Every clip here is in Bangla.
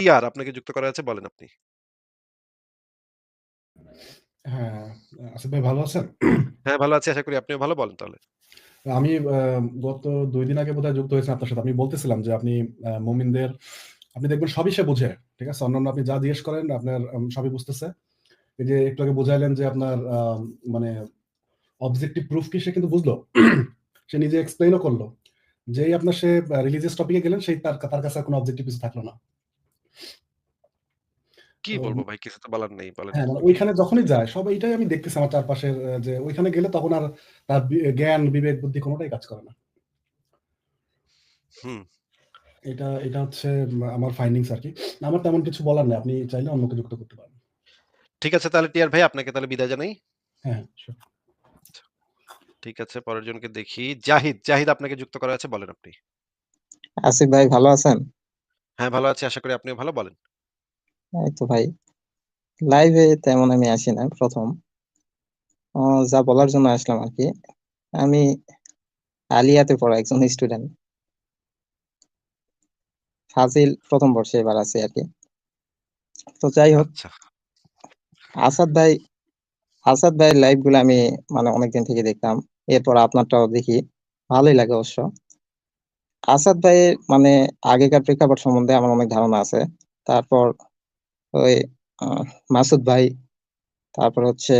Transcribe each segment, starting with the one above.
টিআর আপনাকে যুক্ত করা আছে বলেন আপনি। হ্যাঁ, আসিফ ভাই ভালো আছেন? হ্যাঁ, ভালো আছি। আশা করি আপনিও ভালো। বলেন তাহলে। আমি গত ২ দিন আগে বোধহয় যুক্ত হয়েছি আপনার সাথে। আমি বলতেছিলাম যে আপনি মুমিনদের আপনি দেখবেন সবই সে বুঝে। ঠিক আছে? অন্যান্য আপনি যা জিজ্ঞেস করেন আপনার সবই বুঝতেছে। এই যে একটু আগে বুঝাইলেন যে আপনার মানে অবজেক্টিভ প্রুফ কি সে কিন্তু বুঝলো। সে নিজে এক্সপ্লেইন ও করল। যেই আপনার সে রিলিজিয়াস টপিক গেলেন সেই তার তার কাছে কোন অবজেক্টিভ কিছু থাকল না। কি বলব ভাই? কিছু তো বলার নেই। বলেন। হ্যাঁ, মানে ওইখানে যখনই যায় সব এইটাই আমি দেখতেছি আমার চারপাশের যে ওইখানে গেলে তখন আর তার জ্ঞান, বিবেক, বুদ্ধি কোনটাই কাজ করে না। হুম। এটা এটা হচ্ছে আমার ফাইন্ডিংস আরকি। আমার তেমন কিছু বলার নাই। আপনি চাইলে অন্যকে যুক্ত করতে পারেন। ঠিক আছে তাহলে টিআর ভাই আপনাকে তাহলে বিদায় জানাই। হ্যাঁ, আচ্ছা। ঠিক আছে পরের জনকে দেখি। জাহিদ, জাহিদ আপনাকে যুক্ত করা আছে বলেন আপনি। আসিফ ভাই ভালো আছেন? হ্যাঁ, ভালো আছি। আশা করি আপনিও ভালো। বলেন। এই তো ভাই। লাইভে তেমন আমি আসি না ১ম। আ যা বলার জন্য আসলাম আর কি আমি আলিয়াতে পড়া একজন স্টুডেন্ট। ফাজিল ১ম বর্ষে এবার আছি আরকি। তো যাই হোক আচ্ছা। আসাদ ভাই আসাদ ভাইয়ের লাইভগুলো আমি মানে অনেকদিন থেকে দেখতাম। এরপর আপনারটাও দেখি। ভালোই লাগে অবশ্য। আসাদ ভাইয়ের মানে আগেকার প্রেক্ষাপট সম্বন্ধে আমার অনেক ধারণা আছে। তারপর ওই মাসুদ ভাই, তারপর হচ্ছে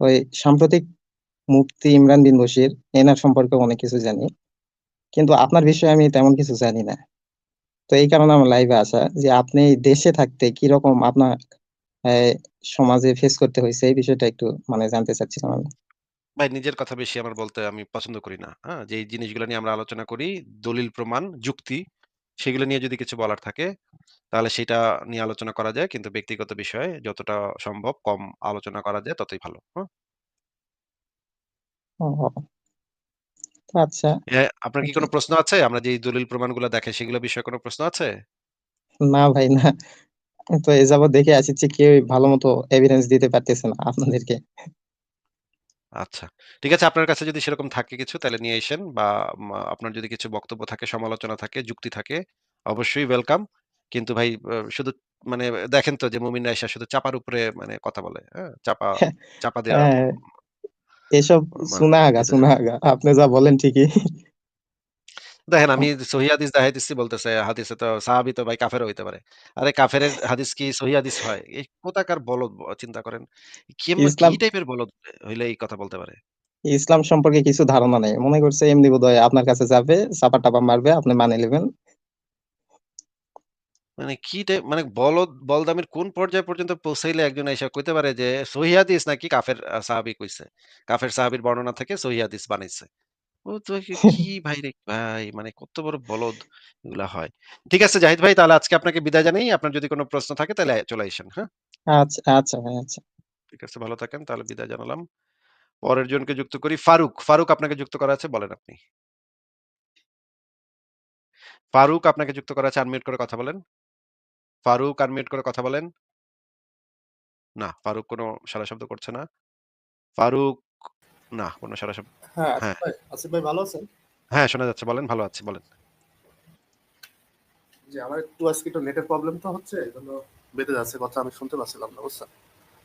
ওই সাম্প্রতিক মুফতি ইমরান বিন বশির এনার সম্পর্কে অনেক কিছু জানি। কিন্তু আপনার বিষয়ে আমি তেমন কিছু জানি না। তো এই কারণে আমার লাইভে আসা যে আপনি দেশে থাকতে কীরকম আপনার সমাজে ফেস করতে হয়েছে এই বিষয়টা একটু মানে জানতে চাচ্ছিলাম আমি। ভাই নিজের কথা বেশি আমার বলতে আমি পছন্দ করি না। হ্যাঁ? যে জিনিসগুলো নিয়ে আমরা আলোচনা করি, দলিল প্রমাণ, যুক্তি সেগুলো নিয়ে যদি কিছু বলার থাকে তাহলে সেটা নিয়ে আলোচনা করা যায়। কিন্তু ব্যক্তিগত বিষয়ে যতটা সম্ভব কম আলোচনা করা যায় ততই ভালো। হুম? ও আচ্ছা। হ্যাঁ, আপনার কি জি। কোন প্রশ্ন আছে? আমরা যে দলিল প্রমাণগুলো দেখাই সেগুলো বিষয়ে কোনো প্রশ্ন আছে? না ভাই না। তো এ যাবৎ দেখে আসছি কেউই ভালোমতো এভিডেন্স দিতে পারতেছে না আপনাদেরকে। আচ্ছা। ঠিক আছে আপনার কাছে যদি সেরকম থাকে কিছু তাহলে নিয়ে এসেন বা মা আপনার যদি কিছু বক্তব্য থাকে, সমালোচনা থাকে, যুক্তি থাকে অবশ্যই ওয়েলকাম। কিন্তু ভাই আ শুধু মানে দেখেন তো যে মুমিন এসে শুধু চাপার উপরে মানে কথা বলে। হ্যাঁ? চাপা চাপা দেওয়া হ্যাঁ। এসব শোনা সুনাহাগা, শোনা আগা সুনাহাগা। আপনি যা বলেন ঠিকই। দেখেন আমি সহি হাদিস দেখাইতেছি বলতেছে হাদিসে তো সাহাবী তো ভাই কাফেরও হইতে পারে। আরে কাফেরের হাদিস কি সহি হাদিস হয়? এই কোথাকার বলদ ব চিন্তা করেন। কেমন কি ইসলাম টাইপের বলদ হইলে এই কথা বলতে পারে? ইসলাম সম্পর্কে কিছু ধারণা নেই। মনে করছে এমনি বোধহয় আপনার কাছে যাবে, চাপা-টাপা মারবে, আপনি মানে নিবেন। মানে কি টাইপ মানে বলদ বলদামের কোন পর্যায় পর্যন্ত পৌঁছাইলে একজন আইসা কইতে পারে যে সহি হাদিস নাকি কাফের আ সাহাবী কইছে। কাফের সাহাবীর বর্ণনা থেকে সহি হাদিস বানাইছে। ও তো কি কি ভাই রে ভাই মানে কত বড় বলদ এগুলা হয়। ঠিক আছে জাহিদ ভাই তাহলে আজকে আপনাকে বিদায় জানাই। আপনার যদি কোন প্রশ্ন থাকে তাহলে চলে আইসেন। হ্যাঁ? আচ্ছা, আচ্ছা ভাই আচ্ছা। ঠিক আছে ভালো থাকেন। তাহলে বিদায় জানালাম। পরের জনকে যুক্ত করি ফারুক। ফারুক আপনাকে যুক্ত করা আছে বলেন আপনি। ফারুক আপনাকে যুক্ত করা আছে আনমিউট করে কথা বলেন। ফারুক আনমিউট করে কথা বলেন। না, ফারুক কোনো সাড়া শব্দ করছে না। ফারুক না, কোন শব্দ হ্যাঁ, আসিফ হ্যাঁ। ভাই, আসিফ ভাই ভালো আছেন? হ্যাঁ, শোনা যাচ্ছে বলেন, ভালো আছি বলেন। জি, আমার একটু আজকে একটু নেটের প্রবলেম তো হচ্ছে এজন্য বেঁধে যাচ্ছে কথা আমি শুনতে পাচ্ছিলাম না, বুঝছেন?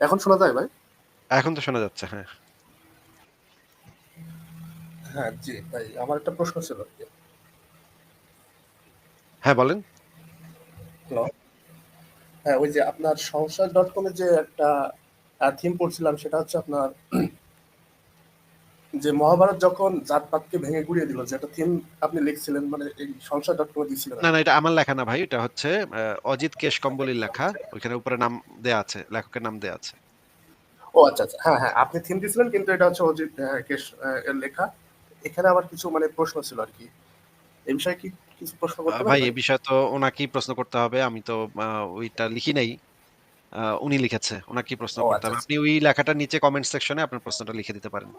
এখন শোনা যায় ভাই? এখন তো শোনা যাচ্ছে, হ্যাঁ। হ্যাঁ, জি ভাই আমার একটা প্রশ্ন ছিল। হ্যাঁ, বলেন। হ্যালো? হ্যাঁ, ওই যে আপনার সংসার.com এর যে একটা থিম পড়ছিলাম সেটা হচ্ছে আপনার যে মহাভারত যখন জাত-পাতকে ভেঙে গুড়িয়ে দিল যে একটা থিম আপনি লিখছিলেন মানে এই সংসার.com এ দিছিলেন না, না এটা আমার লেখা না ভাই। এটা হচ্ছে অজিত কেশ কম্বলির লেখা। ওইখানে উপরে নাম দেয়া আছে। লেখকের নাম দেয়া আছে। ও আচ্ছা, আচ্ছা। হ্যাঁ, হ্যাঁ, আপনি থিম দিছিলেন কিন্তু এটা হচ্ছে অজিত কেশ এর লেখা। এখানে আবার কিছু মানে প্রশ্ন ছিল আরকি। এই বিষয়ে কি কিছু প্রশ্ন করতে ভাই পারবেন? এ বিষয়ে তো ওনাকেই প্রশ্ন করতে হবে। আমি তো ওইটা লিখি নাই। উনি লিখেছে। উনাকেই প্রশ্ন করতে আচ্ছা, হবে। আচ্ছা। আপনি ওই লেখাটার নিচে কমেন্ট সেকশনে আপনার প্রশ্নটা লিখে দিতে পারেন।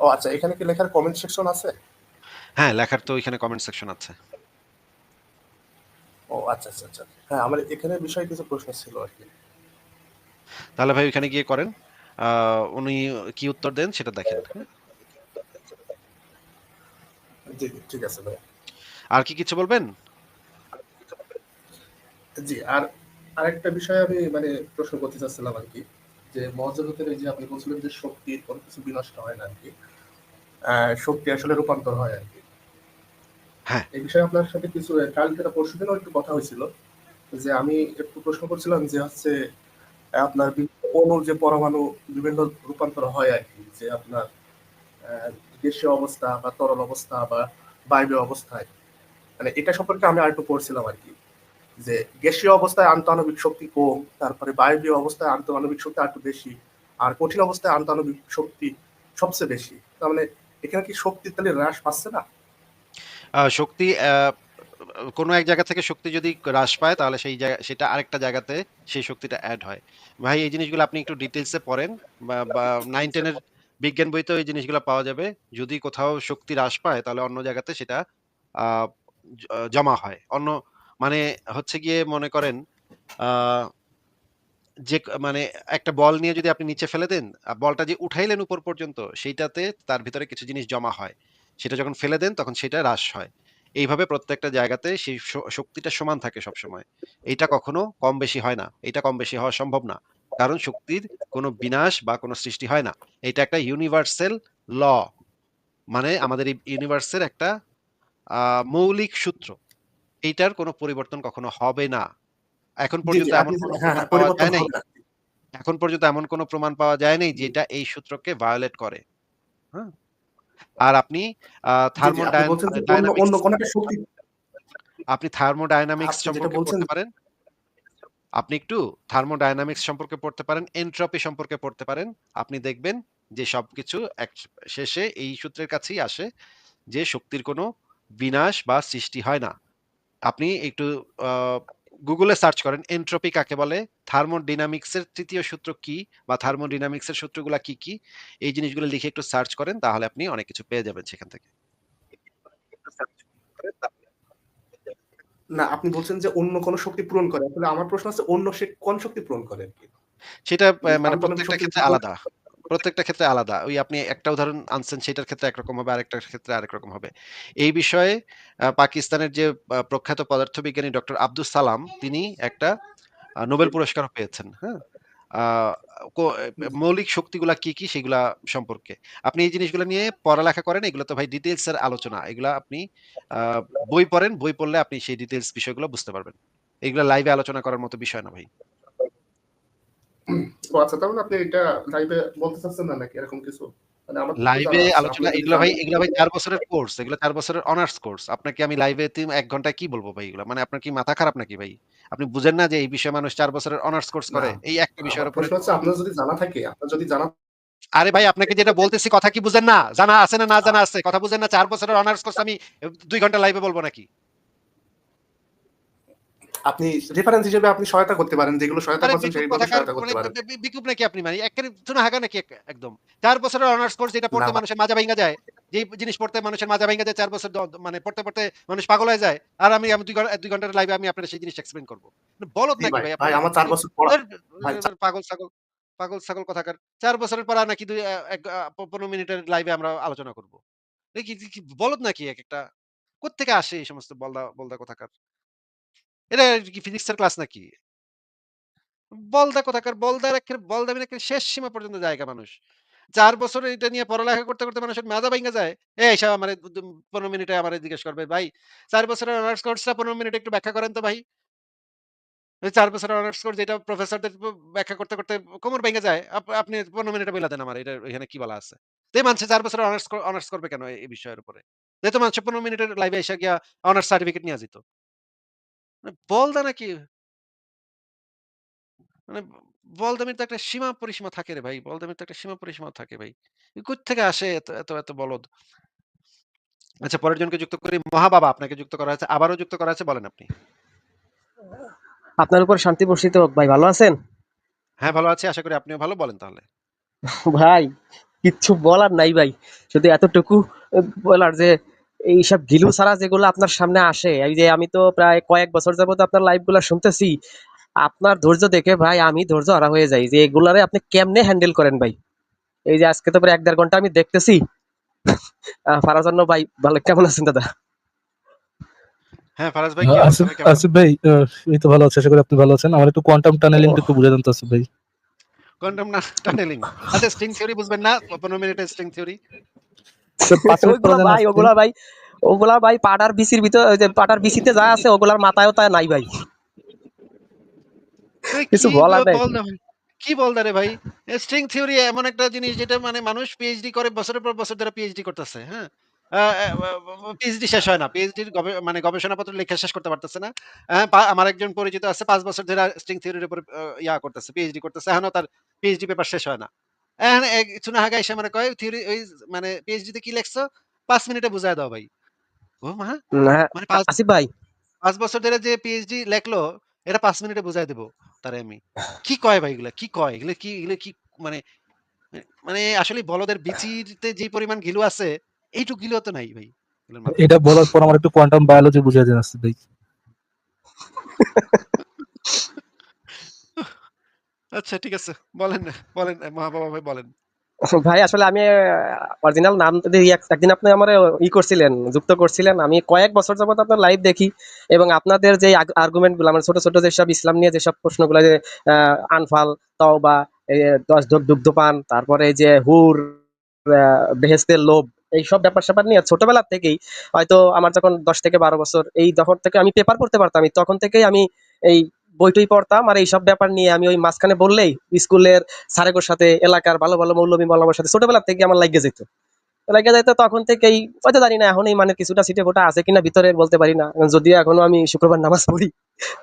ও আচ্ছা, এখানে কি লেখার কমেন্ট সেকশন আছে? হ্যাঁ, লেখার তো ওইখানে কমেন্ট সেকশন আছে। ও আচ্ছা, আচ্ছা, আচ্ছা। হ্যাঁ, আমার এখানে বিষয়ে কিছু প্রশ্ন ছিল আরকি। তাহলে ভাই ওইখানে গিয়ে করেন। উনি কি উত্তর দেন সেটা দেখেন। হ্যাঁ? জি, জি, ঠিক আছে ভাই। আর কি কিছু বলবেন? জি আর আরেকটা বিষয় আমি মানে প্রশ্ন করতে চাচ্ছিলাম আর কি যে মহাজগতের এই যে আপনি বলছিলেন যে শক্তির কোনো কিছু বিনষ্ট হয় না আর কি শক্তি আসলে রূপান্তর হয় আর কি হ্যাঁ। এই বিষয়ে আপনার সাথে কিছু কালকে পরশু দিনও একটু কথা হয়েছিল যে আমি একটু প্রশ্ন করছিলাম যে হচ্ছে আপনার অণুর যে পরমাণু বিভিন্ন রূপান্তর হয় আর কি যে আপনার গ্যাসীয় অবস্থা বা তরল অবস্থা বা বায়বীয় অবস্থায়। মানে এটা সম্পর্কে আমি আর একটু পড়ছিলাম আর কি যে গ্যাসীয় অবস্থায় আন্তঃআণবিক শক্তি কম, তারপরে বায়বীয় অবস্থায় আন্তঃআণবিক শক্তি আর একটু বেশি, আর কঠিন অবস্থায় আন্তঃআণবিক শক্তি সবচেয়ে বেশি। তার মানে এখানে কি শক্তির তাহলে হ্রাস পাচ্ছে না? শক্তি কোনো এক জায়গা থেকে শক্তি যদি হ্রাস পায়, তাহলে সেই জায়গা, সেটা আরেকটা জায়গাতে সেই শক্তিটা অ্যাড হয়। ভাই, এই জিনিসগুলো আপনি একটু ডিটেলসে পড়েন, বা নাইন টেনের বিজ্ঞান বইতেও এই জিনিসগুলো পাওয়া যাবে। যদি কোথাও শক্তি হ্রাস পায়, তাহলে অন্য জায়গাতে সেটা জমা হয়। অন্য মানে হচ্ছে গিয়ে মনে করেন যে মানে একটা বল নিয়ে যদি আপনি নিচে ফেলে দেন বলটা যে উঠাইলেন উপর পর্যন্ত, সেইটাতে তার ভিতরে কিছু জিনিস জমা হয়। সেটা যখন ফেলে দেন, তখন সেটা হ্রাস হয়। এইভাবে প্রত্যেকটা জায়গাতে সেই শক্তিটা সমান থাকে সব সময় এটা কখনো কম বেশি হয় না। এটা কম বেশি হওয়া সম্ভব না। কারণ শক্তির কোনো বিনাশ বা কোনো সৃষ্টি হয় না। এটা একটা ইউনিভার্সাল ল মানে আমাদের ইউনিভার্সের একটা মৌলিক সূত্র। এইটার কোনো পরিবর্তন কখনো হবে না। এখন পর্যন্ত এমন কোনো হ্যাঁ প্রমাণ হ্যাঁ পাওয়া পরিবর্তন যায় নাই এখন পর্যন্ত এমন কোনো প্রমাণ পাওয়া যায় নাই যেটা এই সূত্রকে ভায়োলেট করে। হ্যাঁ? আর আপনি আপনি থার্মোডাইনামিক্স সম্পর্কে বলছেন পড়তে পারেন? আপনি একটু থার্মোডাইনামিক্স সম্পর্কে পড়তে পারেন এনট্রপি সম্পর্কে পড়তে পারেন। আপনি দেখবেন যে সবকিছু এক শেষে এই সূত্রের কাছেই আসে যে শক্তির কোনো বিনাশ বা সৃষ্টি হয় না। আপনি একটু গুগলে সার্চ করেন এনট্রপি কাকে বলে? থার্মোডিনামিক্সের তৃতীয় সূত্র কি বা থার্মোডিনামিক্সের সূত্রগুলা কি কি? এই জিনিসগুলো লিখে একটু সার্চ করেন তাহলে আপনি অনেক কিছু পেয়ে যাবেন সেখান থেকে। না আপনি বলছেন যে অন্য কোন শক্তি পূরণ করে। আসলে আমার প্রশ্ন আছে অন্য সে কোন শক্তি পূরণ করে সেটা মানে মানে প্রত্যেকটা ক্ষেত্রে আলাদা। প্রত্যেকটা ক্ষেত্রে আলাদা। ওই আপনি একটা উদাহরণ আনছেন সেটার ক্ষেত্রে একরকম হবে, আরেকটার ক্ষেত্রে আরেক রকম হবে। এই বিষয়ে পাকিস্তানের যে প্রখ্যাত পদার্থবিজ্ঞানী ডক্টর আব্দুল সালাম, তিনি একটা নোবেল পুরস্কার পেয়েছেন হ্যাঁ? মৌলিক শক্তিগুলা কি কি সেগুলা সম্পর্কে। আপনি এই জিনিসগুলো নিয়ে পড়ালেখা করেন, এগুলো তো ভাই ডিটেলস এর আলোচনা। এগুলা আপনি বই পড়েন, বই পড়লে আপনি সেই ডিটেলস বিষয়গুলো বুঝতে পারবেন। এগুলো লাইভে আলোচনা করার মতো বিষয় না ভাই। ও আচ্ছা তার মানে আপনি এটা লাইভে বলতে চাচ্ছেন না নাকি? এরকম কিছু? মানে লাইভে আলোচনা এগুলো ভাই এগুলো ভাই চার বছরের কোর্স এগুলো চার বছরের অনার্স কোর্স আপনাকে আমি লাইভে তিন এক ঘন্টায় কি বলব ভাই এগুলো? মানে আপনার কি মাথা খারাপ নাকি ভাই? আপনি বুঝেন না যে এই বিষয়ে মানুষ চার বছরের অনার্স কোর্স করে? এই একটা বিষয়ের উপরে আপনার যদি জানা থাকে আপনার যদি জানা আরে ভাই আপনাকে যেটা বলতেছি কথা কি বুঝেন না? জানা আছে না না জানা আছে? কথা বুঝেন না চার বছরের অনার্স কোর্স আমি দুই ঘণ্টা লাইভে বলব নাকি? আপনি রেফারেন্স হিসেবে আপনি সহায়তা করতে পারেন যেগুলো সহায়তা আরে করছেন সেইভাবে সহায়তা মানে করতে পারেন। বি- বিকুপ নাকি আপনি? মানে একেবারে শোনা হাগা নাকি একদম। চার বছরের অনার্স কোর্স যেটা পড়তে মানুষের মাজা ভাঙা যায় যে জিনিস পড়তে মানুষের মাজা ভাঙা যায় চার বছর মানে পড়তে পড়তে মানুষ পাগল হয়ে যায় আর আমি আমি দুই ঘণ্টার লাইভে আমি আপনার সেই জিনিস এক্সপ্লেন করব। বলত নাকি ভাই ভাই আমার চার বছর পড়া পাগল ছাগল পাগল ছাগল কথাকার। চার বছরের পর নাকি দুই এক পনেরো মিনিটের লাইভে আমরা আলোচনা করব। বলত নাকি এক একটা? কোত্থেকে আসে এই সমস্ত বলদা বলদা কথাকার? এটা কি ফিজিক্সের ক্লাস নাকি? বলদা কোথাকার বলদার একের বলদামির একের শেষ সীমা পর্যন্ত জায়গা মানুষ। চার বছর এটা নিয়ে পড়ালেখা করতে করতে মানুষের মাজা ভাঙা যায়, এই সব আমার পনেরো মিনিটে আমার জিজ্ঞেস করবে, ভাই, চার বছরের অনার্স কোর্সটা পনেরো মিনিটে একটু ব্যাখ্যা করেন তো ভাই। চার বছরের অনার্স কোর্স যেটা প্রফেসরদের ব্যাখ্যা করতে করতে কোমর ভেঙে যায় আপনি পনেরো মিনিটে বলে দেন আমার, এটা এখানে কি বলা আছে? তো মানুষ চার বছরের অনার্স অনার্স করবে কেন এই বিষয়ের উপরে? যেহেতু মানুষ পনেরো মিনিটের লাইভে এসে গিয়া অনার্স সার্টিফিকেট নিয়ে যেত বলদা নাকি মানে বলদামির তো একটা সীমা পরিসীমা থাকে রে ভাই বলদামির তো একটা সীমা পরিসীমা থাকে ভাই। কোথ থেকে আসে এত এত এত বলদ? আচ্ছা পরের জনকে যুক্ত করি মহাবাবা আপনাকে যুক্ত করা আছে আবারও যুক্ত করা হয়েছে বলেন আপনি। আপনার উপর শান্তি বর্ষিত হোক ভাই ভালো আছেন? হ্যাঁ ভালো আছি আশা করি আপনিও ভালো বলেন তাহলে। ভাই কিচ্ছু বলার নাই ভাই শুধু এতটুকু বলার যে এইসব গিলু ছাড়া যেগুলো আপনার সামনে আসে এই যে আমি তো প্রায় কয়েক বছর যাবত আপনার লাইভগুলা শুনতেছি আপনার ধৈর্য দেখে ভাই আমি ধৈর্য হারা হয়ে যাই যে এগুলারে আপনি কেমনে হ্যান্ডেল করেন ভাই? এই যে আজকে তো প্রায় এক দেড় ঘণ্টা আমি দেখতেছি। জন্য ভাই ভালো কেমন আছেন দাদা? হ্যাঁ, ফারাজ ভাই আসিফ ভাই এই তো ভালো আছে আশা করি আপনি ভালো আছেন। আমার একটু কোয়ান্টাম টানেলিংটা একটু বুঝে দেন তো আসিফ ভাই। কোয়ান্টাম না টানেলিং আচ্ছা স্ট্রিং থিওরি বুঝবেন না? 15 মিনিটের স্ট্রিং থিওরি ভাই ওগুলা ভাই ওগুলা ভাই পাটার বিসির ভিতর ওই যে পাটার বিসিতে যা আছে ওগুলার মাথায়ও তা নাই ভাই। কিছু বলার নাই। কি বল রে ভাই? স্ট্রিং থিওরি এমন একটা জিনিস যেটা মানে মানুষ পিএইচডি করে বছরের পর বছর ধরে পিএইচডি করতেছে হ্যাঁ? পিএইচডি শেষ হয় না পিএইচডির মানে গবেষণাপত্র লেখা শেষ করতে পারতেছে না। হ্যাঁ, আমার একজন পরিচিত আছে পাঁচ বছর ধরে স্ট্রিং থিওরির উপর ইয়া করতেছে পিএইচডি করতেছে এখনও তার পিএইচডি পেপার শেষ হয় না। চুনা হাগা এসে মানে কয় থিওরি ওই মানে পিএইচডি তে কি লেখছো? পাঁচ মিনিটে বুঝায় দাও ভাই। ও মা না, মানে আসিফ ভাই। পাঁচ বছর ধরে যে পিএইচডি লেখলো এটা পাঁচ মিনিটে বুঝাই দেবো তারে আমি। কি কয় ভাই এগুলা? কি কয়? এগুলো কি এগুলো কি মানে মানে আসলে বলদের বিচিতে যে পরিমাণ ঘিলু আছে এইটুক ঘিলু তো নাই ভাই। এটা বলার পর আমার একটু কোয়ান্টাম বায়োলজি বুঝিয়ে দেন আসিফ ভাই। আচ্ছা ঠিক আছে। বলেন না, বলেন মহাবাবা ভাই বলেন। ভাই, আসলে আমি অরিজিনাল নাম একদিন আপনি আমার ই করছিলেন, যুক্ত করছিলেন, আমি কয়েক বছর যাবত আপনার লাইভ দেখি এবং আপনাদের যে আর্গুমেন্টগুলো আমার ছোট ছোট যেসব ইসলাম নিয়ে যেসব প্রশ্নগুলো যে আনফাল, তওবা, এই যে, দশ ঢোক দুগ্ধপান, তারপরে যে, হুর বেহেস্তের লোভ, এইসব ব্যাপার স্যাপার নিয়ে ছোটবেলা থেকেই হয়তো আমার যখন দশ থেকে বারো বছর, এই তখন থেকে আমি পেপার পড়তে পারতাম তখন থেকেই আমি এই বইটই পড়তাম আর এইসব ব্যাপার নিয়ে আমি ওই মাঝখানে বললেই স্কুলের স্যারেগোর সাথে এলাকার ভালো ভালো মৌলবী মৌলামার সাথে ছোটবেলা থেকে আমার লাগিয়ে যেত। লাগিয়ে যেত তখন থেকেই, হয়তো জানি না এখন এই মানে কিছুটা সিটে ফোটা আছে কিনা ভিতরে বলতে পারি না। যদিও এখনও আমি শুক্রবার নামাজ পড়ি,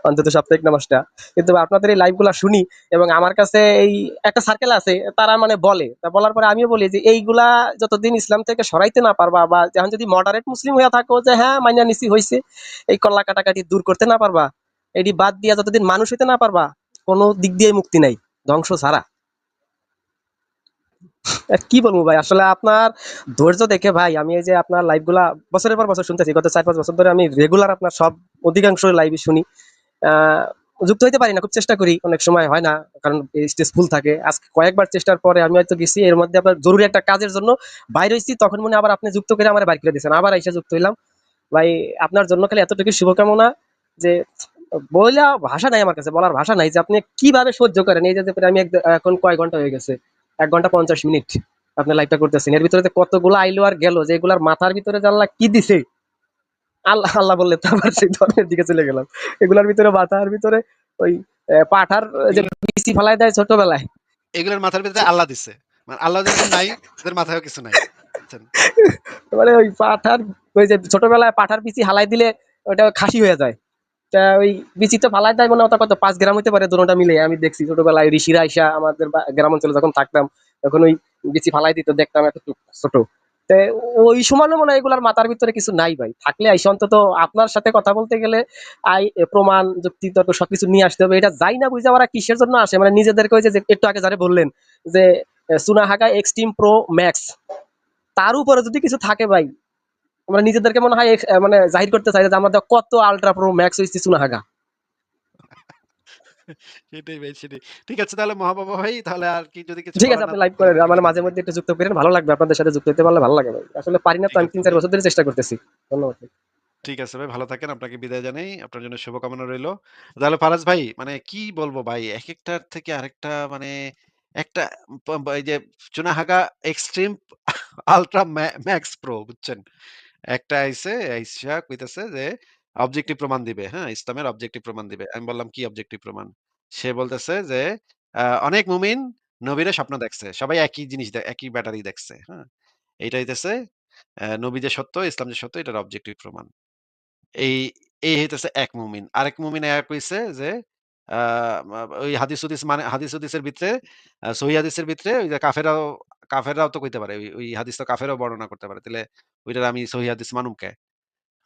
অন্তত সাপ্তাহিক নামাজটা। কিন্তু আপনাদের এই লাইভগুলা শুনি এবং আমার কাছে এই একটা সার্কেল আছে, তারা মানে বলে। তা বলার পরে আমিও বলি যে এইগুলা যতদিন ইসলাম থেকে সরাইতে না পারবা বা যখন যদি মডারেট মুসলিম হয়ে থাকো যে হ্যাঁ মাইনা নিসি হয়েছে এই কল্লা কাটাকাটি দূর করতে না পারবা এটি বাদ দিয়া যতদিন মানুষ হইতে না পারবা, কোনো দিক দিয়ে মুক্তি নাই, ধ্বংস ছাড়া। কি বলব ভাই? আসলে আপনার ধৈর্য দেখে ভাই, আমি এই যে আপনার লাইভগুলা বছরের পর বছর শুনতেছি, গত চার পাঁচ বছর ধরে আমি রেগুলার আপনার সব অধিকাংশ লাইভই শুনি। যুক্ত হইতে পারি না, খুব চেষ্টা করি, অনেক সময় হয় না, কারণ স্টেজ ফুল থাকে। আজকে কয়েকবার চেষ্টার পরে আমি হয়তো গেছি, এর মধ্যে আপনার জরুরি একটা কাজের জন্য বাইরে হয়েছি তখন মনে আবার আপনি যুক্ত করে আমার বাইর করে দিয়েছেন। আবার এসে যুক্ত হইলাম। ভাই, আপনার জন্য খালি এতটুকু শুভকামনা যে বইলা ভাষা নাই আমার কাছে বলার ভাষা নাই যে আপনি কীভাবে সহ্য করেন। এই যে আমি এখন কয় ঘণ্টা হয়ে গেছে? এক ঘণ্টা পঞ্চাশ মিনিট আপনি লাইভটা করতেছেন। এর ভিতরে কতগুলো আইলো আর গেল যে এগুলার মাথার ভিতরে জানলা কি দিছে? আল্লাহ আল্লাহ বললে তো আবার সেই ধরনের দিকে চলে গেলাম। এগুলার ভিতরে মাথার ভিতরে ওই পাঠার যে বিসি ফালাই দেয় ছোটবেলায়। এগুলার মাথার ভিতরে আল্লাহ দিছে। মানে আল্লাহ যেমন নাই তাদের মাথায়ও কিছু নাই। মানে ওই পাঠার ওই যে ছোটবেলায় পাঠার বিচি হালাই দিলে ওটা খাসি হয়ে যায়। তা ওই বিচি তো ফালাই দেয় মনে কত পাঁচ গ্রাম হতে পারে, দুটোটা মিলে। আমি দেখছি ছোটবেলায় ঋষিরা আইসা আমাদের গ্রাম অঞ্চলে যখন থাকতাম, তখন ওই বিচি ফালাই দিত, দেখতাম এত ছোট। ওই সময় মনে হয় এগুলার মাথার ভিতরে কিছু নাই ভাই। থাকলে আইসা অন্তত আপনার সাথে কথা বলতে গেলে আই প্রমাণ যুক্তি তর্ক সবকিছু নিয়ে আসতে হবে। এটা যাই না বুঝে, ওরা কিসের জন্য আসে? মানে নিজেদেরকে যে একটু আগে যারা বললেন, যে সুনা হাগা এক্সট্রিম প্রো ম্যাক্স। তার উপরে যদি কিছু থাকে ভাই আমরা নিজেদেরকে মনে হয় মানে জাহির করতে চাই যে আমাদের কত আলট্রা প্রো ম্যাক্স হয়েছে সুনাহাগা সেটাই ভাই সেটাই। ঠিক আছে তাহলে মহাবাবা ভাই তাহলে আর কি যদি কিছু ঠিক আছে আপনি লাইভ করেন আমার মাঝে মধ্যে একটু যুক্ত করেন ভালো লাগবে আপনাদের সাথে যুক্ত হতে পারলে ভালো লাগে ভাই। আসলে পারি না তো আমি। তিন চার বছর ধরে চেষ্টা করতেছি। ধন্যবাদ। ঠিক আছে ভাই ভালো থাকেন আপনাকে বিদায় জানাই আপনার জন্য শুভকামনা রইল। তাহলে ফারাজ ভাই মানে কি বলব ভাই এক একটার থেকে আরেকটা মানে একটা এই যে চুনাহাগা এক্সট্রিম আলট্রা ম্যাক্স প্রো বুঝছেন? একটা আইসে আইসা কইতেছে যে অবজেক্টিভ প্রমাণ দিবে। হ্যাঁ ইসলামের অবজেক্টিভ প্রমাণ দিবে। আমি বললাম কি অবজেক্টিভ প্রমাণ? সে বলতেছে যে অনেক মুমিন নবীরে স্বপ্ন দেখছে। সবাই একই জিনিস দে- একই ব্যাটারি দেখছে। হ্যাঁ এইটা হইতেছে আহ, নবী যে সত্য ইসলাম যে সত্য এটার অবজেক্টিভ প্রমাণ। এই এই হইতেছে এক মুমিন। আরেক মুমিন এক কইছে যে আহ, ওই হাদিস হুদিস মানে হাদিস হুদিসের ভিতরে সহি হাদিসের ভিতরে ওই যে কাফেরাও কাফেররাও তো কইতে পারে ওই হাদিস তো কাফেরও বর্ণনা করতে পারে। তাহলে ওইটার আমি সহি হাদিস মানুম কে?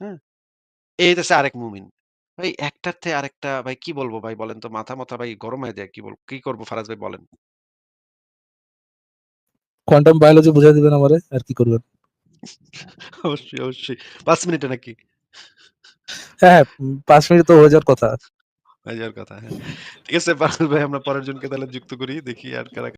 হ্যাঁ? এই হইতেছে আরেক মুমিন। ভাই একটার থেকে আরেকটা ভাই কি বলব ভাই বলেন তো? মাথা মাথা ভাই গরম হয়ে যায় কি বলব কি করব ফারাজ ভাই বলেন। কোয়ান্টাম বায়োলজি বুঝিয়ে দিবেন আমারে আর কি করবেন? অবশ্যই অবশ্যই। পাঁচ মিনিটে নাকি? হ্যাঁ হ্যাঁ পাঁচ মিনিট তো হয়ে যাওয়ার কথা। হয়ে যাওয়ার কথা হ্যাঁ। ঠিক আছে ফারাজ ভাই আমরা পরের জনকে তাহলে যুক্ত করি দেখি আর কারা